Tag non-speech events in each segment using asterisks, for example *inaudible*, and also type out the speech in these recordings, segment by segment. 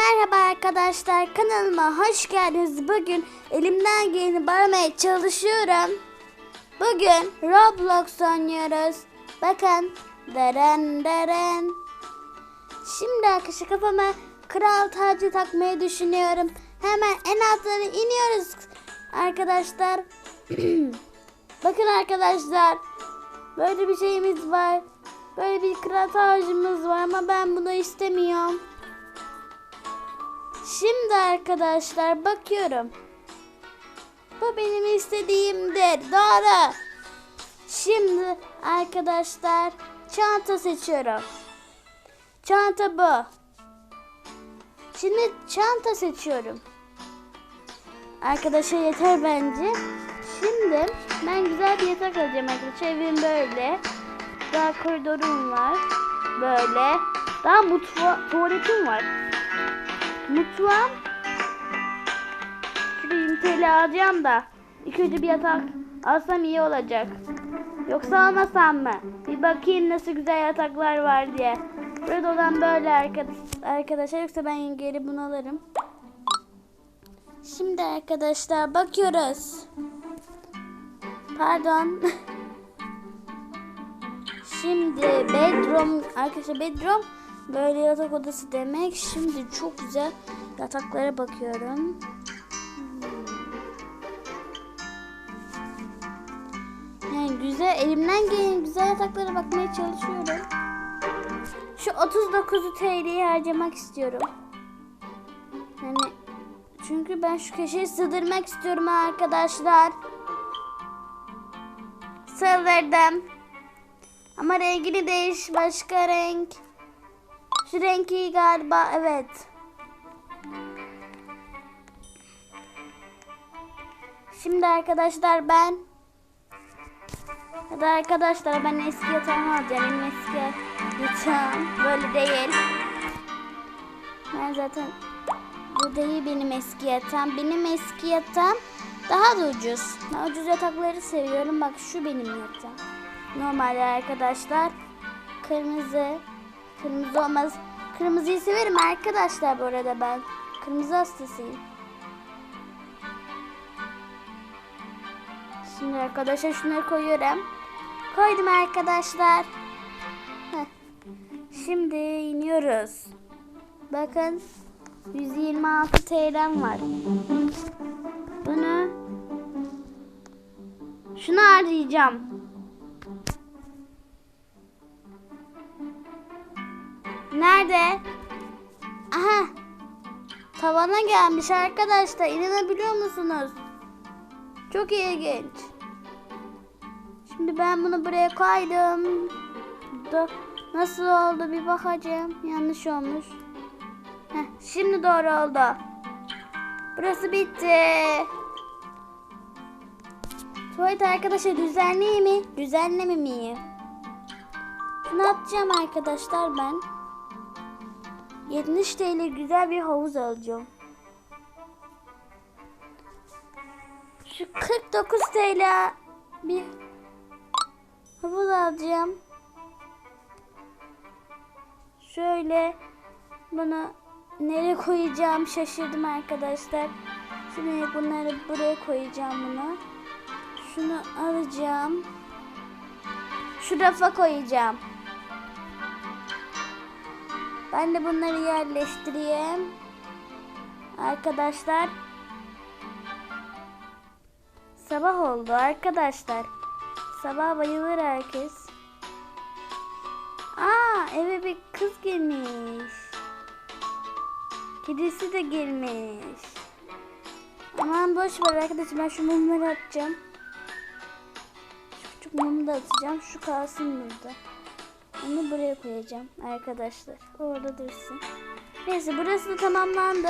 merhaba arkadaşlar kanalıma hoş geldiniz. Bugün elimden geleni bağırmaya çalışıyorum. Bugün Roblox oynuyoruz. Bakın. Deren deren. Şimdi arkadaşlar kafama kral tacı takmayı düşünüyorum. Hemen en altlara iniyoruz arkadaşlar. *clears throat* Bakın arkadaşlar. Böyle bir şeyimiz var. Böyle bir kral tacımız var ama ben bunu istemiyorum. Şimdi arkadaşlar bakıyorum. Bu benim istediğimdir. Doğru. Şimdi arkadaşlar çanta seçiyorum. Çanta bu. Şimdi çanta seçiyorum. Arkadaşlar yeter bence. Şimdi ben güzel bir yatak alacağım arkadaşlar. Evim böyle. Daha koridorum var. Böyle. Daha mutfa tuvaletim var. Mutfağım. Şuraya 20 TL alacağım da. İlk önce bir yatak alsam iyi olacak. Yoksa almasam mı? Bir bakayım nasıl güzel yataklar var diye. Burada olan böyle arkadaş, arkadaşlar. Yoksa ben geri bunu alırım. Şimdi arkadaşlar bakıyoruz. Pardon. *laughs* Şimdi bedroom arkadaşlar bedroom böyle yatak odası demek. Şimdi çok güzel yataklara bakıyorum. Yani güzel elimden gelen güzel yataklara bakmaya çalışıyorum. Şu 39 TL'yi harcamak istiyorum. Yani çünkü ben şu köşeyi sığdırmak istiyorum arkadaşlar. Sığdırdım. Ama rengini değiş başka renk. Şu renk iyi galiba evet. Şimdi arkadaşlar ben ya da arkadaşlar ben eski yatağımı alacağım. Benim eski yatağım böyle değil. Ben zaten bu değil benim eski yatağım. Benim eski yatağım daha da ucuz. Ben ucuz yatakları seviyorum. Bak şu benim yatağım. Normalde arkadaşlar kırmızı kırmızı olmaz. Kırmızıyı severim arkadaşlar bu arada ben. Kırmızı hastasıyım. Şimdi arkadaşlar şunları koyuyorum. Koydum arkadaşlar. Şimdi iniyoruz. Bakın 126 TL'm var. Bunu şunu harcayacağım. Nerede? Aha. Tavana gelmiş arkadaşlar. İnanabiliyor musunuz? Çok ilginç. Şimdi ben bunu buraya koydum. Da nasıl oldu bir bakacağım. Yanlış olmuş. Heh, şimdi doğru oldu. Burası bitti. Tuvalet arkadaşlar düzenleyeyim mi? Düzenlememeyim. Şunu atacağım arkadaşlar ben. 70 TL güzel bir havuz alacağım. Şu 49 TL bir havuz alacağım. Şöyle bunu nereye koyacağım şaşırdım arkadaşlar. Şimdi bunları buraya koyacağım bunu. Şunu alacağım. Şu rafa koyacağım. Ben de bunları yerleştireyim. Arkadaşlar. Sabah oldu arkadaşlar. Sabah bayılır herkes. Aa eve bir kız gelmiş. Kedisi de gelmiş. Aman boş ver arkadaşlar ben şu mumları atacağım. Şu küçük mumu da atacağım. Şu kalsın burada. Onu buraya koyacağım arkadaşlar. Orada dursun. Neyse burası da tamamlandı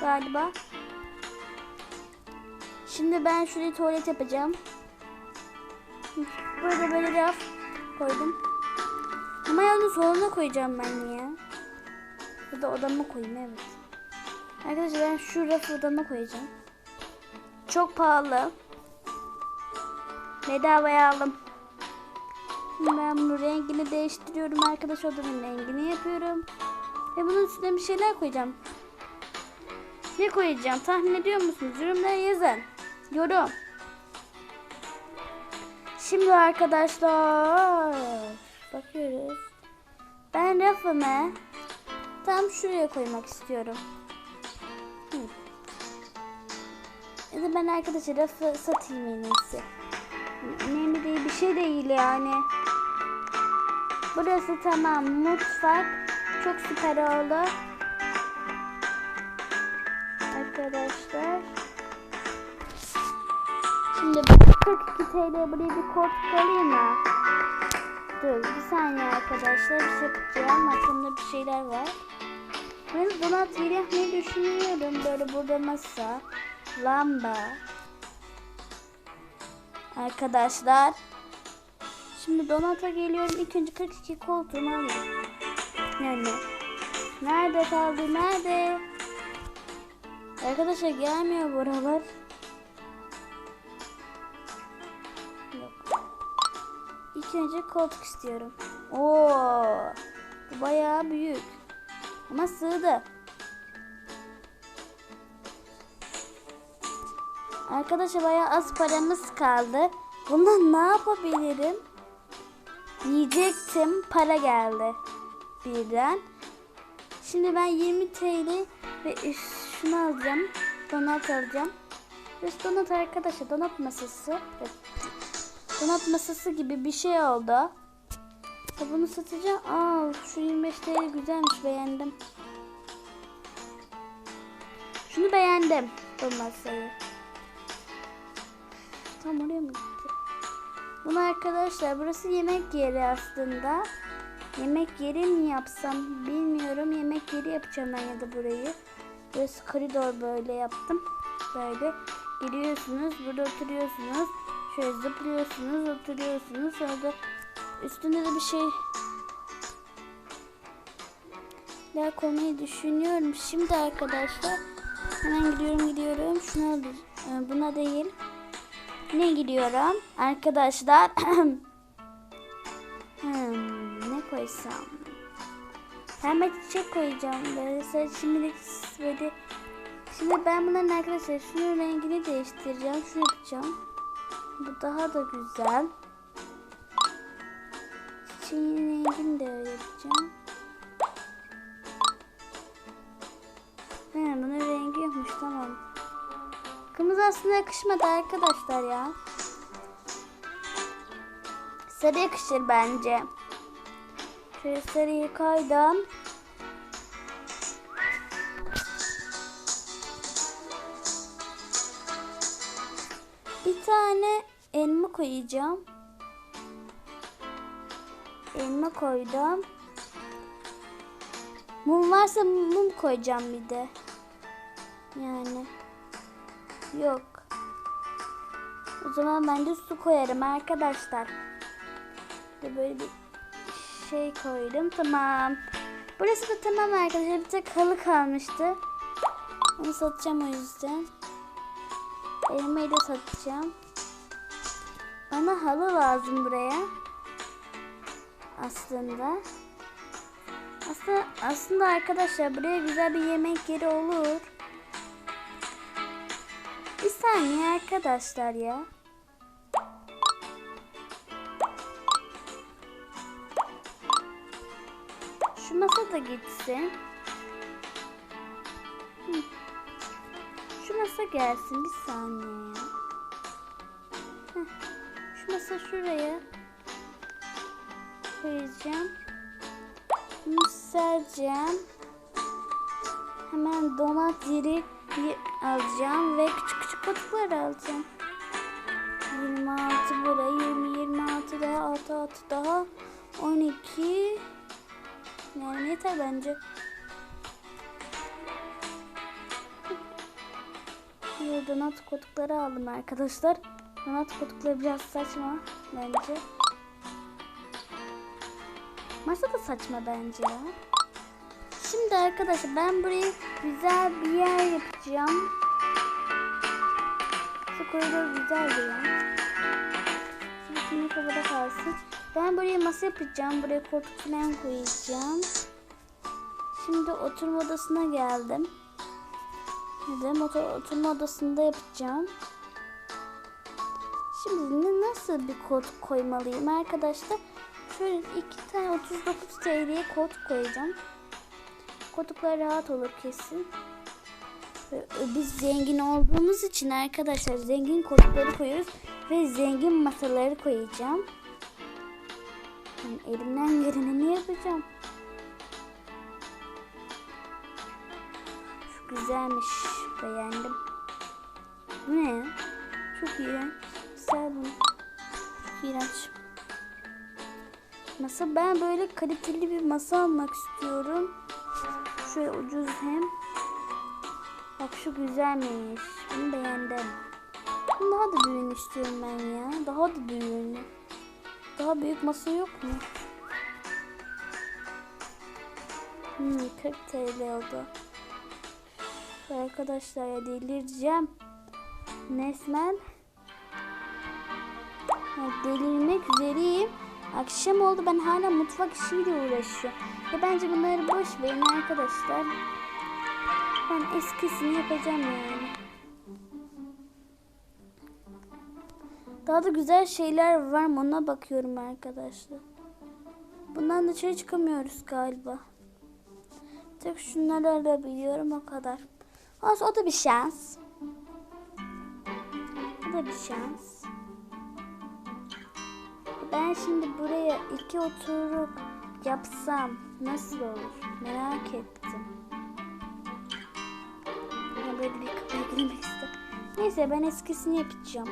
galiba. Şimdi ben şuraya tuvalet yapacağım. Burada böyle raf koydum. Ama yani soluna koyacağım ben ya. Ya da odama koyayım evet. Arkadaşlar ben şu rafı odama koyacağım. Çok pahalı. Bedavaya aldım. Ben bunun rengini değiştiriyorum arkadaş odanın rengini yapıyorum. Ve bunun üstüne bir şeyler koyacağım. Ne koyacağım? Tahmin ediyor musunuz? Yorumlara yazın. Yorum. Şimdi arkadaşlar bakıyoruz. Ben rafımı tam şuraya koymak istiyorum. Hı. Ya da ben arkadaşlar rafı satayım en iyisi. Önemli değil bir şey değil yani. Burası tamam mutfak. Çok süper oldu. Arkadaşlar. Şimdi 42 TL buraya bir koltuk alayım mı? Dur bir saniye arkadaşlar bir şey yapacağım. Aklımda bir şeyler var. Ben donat yeri yapmayı düşünüyorum. Böyle burada masa, lamba. Arkadaşlar. Şimdi donata geliyorum. İlk önce 42 koltuğumu alayım. Yani. Nerede kaldı? Nerede? Arkadaşlar gelmiyor buralar. Yok. İlk koltuk istiyorum. Oo, bu bayağı büyük. Ama sığdı. Arkadaşlar bayağı az paramız kaldı. Bundan ne yapabilirim? Yiyecektim. Para geldi. Birden. Şimdi ben 20 TL ve şunu alacağım. Donat alacağım. Burası donat arkadaşlar. Donat masası. Donat masası gibi bir şey oldu. Ya bunu satacağım. Aa, şu 25 TL güzelmiş. Beğendim. Şunu beğendim. Bu masayı. Tam oraya mı gitti? Bunu arkadaşlar burası yemek yeri aslında. Yemek yeri mi yapsam bilmiyorum. Yemek yeri yapacağım ben ya da burayı. Burası koridor böyle yaptım. Böyle giriyorsunuz. Burada oturuyorsunuz. Şöyle zıplıyorsunuz. Oturuyorsunuz. Sonra üstünde de bir şey daha koymayı düşünüyorum. Şimdi arkadaşlar hemen gidiyorum gidiyorum. Şuna e, buna değil. Ne gidiyorum? Arkadaşlar *clears throat* hmm, ne koysam? Pembe çiçek koyacağım. Böyle şimdilik böyle Şimdi ben bunların arkadaşlar şunun rengini değiştireceğim. Şunu yapacağım. Bu daha da güzel. Çiçeğin rengini de öyle yapacağım. He, bunun rengi yokmuş tamam. Kırmızı aslında yakışmadı arkadaşlar ya. Sarı yakışır bence. Şöyle sarıyı koydum. Bir tane elma koyacağım. Elma koydum. Mum varsa mum koyacağım bir de. Yani. Yok. O zaman ben de su koyarım arkadaşlar. De böyle bir şey koydum. Tamam. Burası da tamam arkadaşlar. Bir tek halı kalmıştı. Onu satacağım o yüzden. Elmayı da satacağım. Bana halı lazım buraya. Aslında. Aslında, aslında arkadaşlar buraya güzel bir yemek yeri olur. Bir saniye arkadaşlar ya. Şu masa da gitsin. Şu masa gelsin bir saniye. Şu masa şuraya koyacağım. Bunu sereceğim. Hemen donat yeri alacağım ve küçük küçük kutular alacağım. 26 buraya 20 26 daha 6 6 daha 12 yani yeter bence. Donat kutukları aldım arkadaşlar. Donat kutukları biraz saçma bence. Masa da saçma bence ya. Şimdi arkadaşlar ben burayı güzel bir yer yapacağım. Şu koridor güzel bir yer. Şimdi kimlik havada kalsın. Ben buraya masa yapacağım. Buraya koltuk falan koyacağım. Şimdi oturma odasına geldim. De motor oturma odasında yapacağım. Şimdi nasıl bir kod koymalıyım arkadaşlar? Şöyle iki tane 39 TL'ye kod koyacağım. Kodluklar rahat olur kesin. Ve Biz zengin olduğumuz için arkadaşlar zengin kodları koyuyoruz ve zengin masaları koyacağım. Yani elimden geleni yapacağım. Şu güzelmiş. Beğendim. Bu ne? Çok iyi. Güzel bu. İğrenç. Masa ben böyle kaliteli bir masa almak istiyorum. Şöyle ucuz hem. Bak şu güzelmiş. Bunu beğendim. Daha da büyüğünü istiyorum ben ya. Daha da büyüğünü. Daha büyük masa yok mu? Hmm, 40 TL oldu. Arkadaşlar ya delireceğim. Resmen ya delirmek üzereyim. Akşam oldu ben hala mutfak işiyle uğraşıyorum. Ya bence bunları boş verin arkadaşlar. Ben eskisini yapacağım yani. Daha da güzel şeyler var mı ona bakıyorum arkadaşlar. Bundan dışarı çıkamıyoruz galiba. Tek şunları alabiliyorum o kadar. Olsun o da bir şans. O da bir şans. Ben şimdi buraya iki oturup yapsam nasıl olur? Merak ettim. Ya böyle bir kapıya girmek istedim. Neyse ben eskisini yapacağım.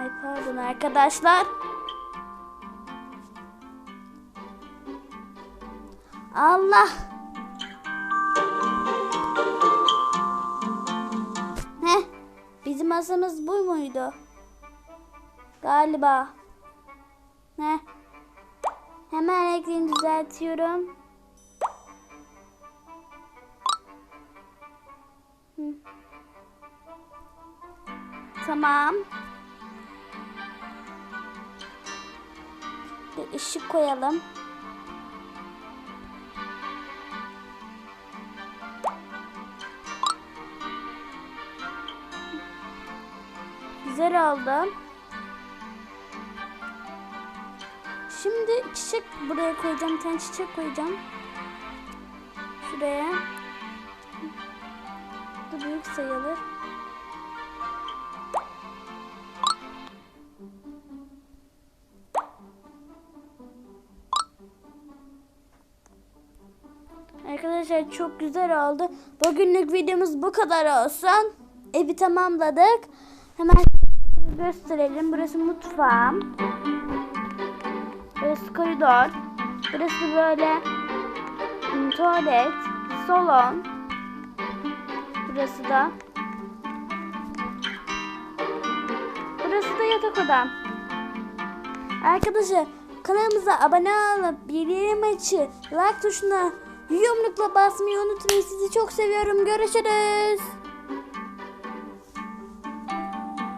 Ay pardon arkadaşlar. Allah. Heh. Bizim masamız bu muydu? Galiba. Heh. Hemen renklerini düzeltiyorum. Tamam. Bir ışık koyalım. Güzel oldu. Şimdi çiçek buraya koyacağım. Bir tane çiçek koyacağım. Şuraya. Bu büyük sayılır. Arkadaşlar çok güzel oldu. Bugünlük videomuz bu kadar olsun. Evi tamamladık. Hemen gösterelim. Burası mutfağım. Burası koridor. Burası böyle hmm, tuvalet, salon. Burası da. Burası da yatak odam. Arkadaşlar kanalımıza abone olup bildirim açı, like tuşuna yumrukla basmayı unutmayın. Sizi çok seviyorum. Görüşürüz.